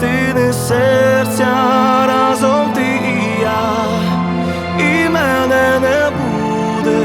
частини серця разом ти і я, і мене не буде,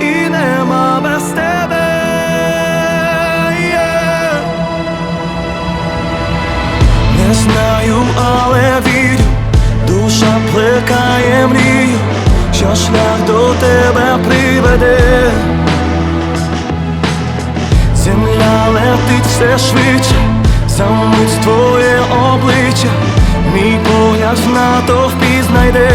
і нема без тебе. Yeah. Не знаю, але вірю, душа плекає мрію, що шлях до тебе приведе. Земля летить все швидше, замить твоє обличчя, мій погляд на впізнайде.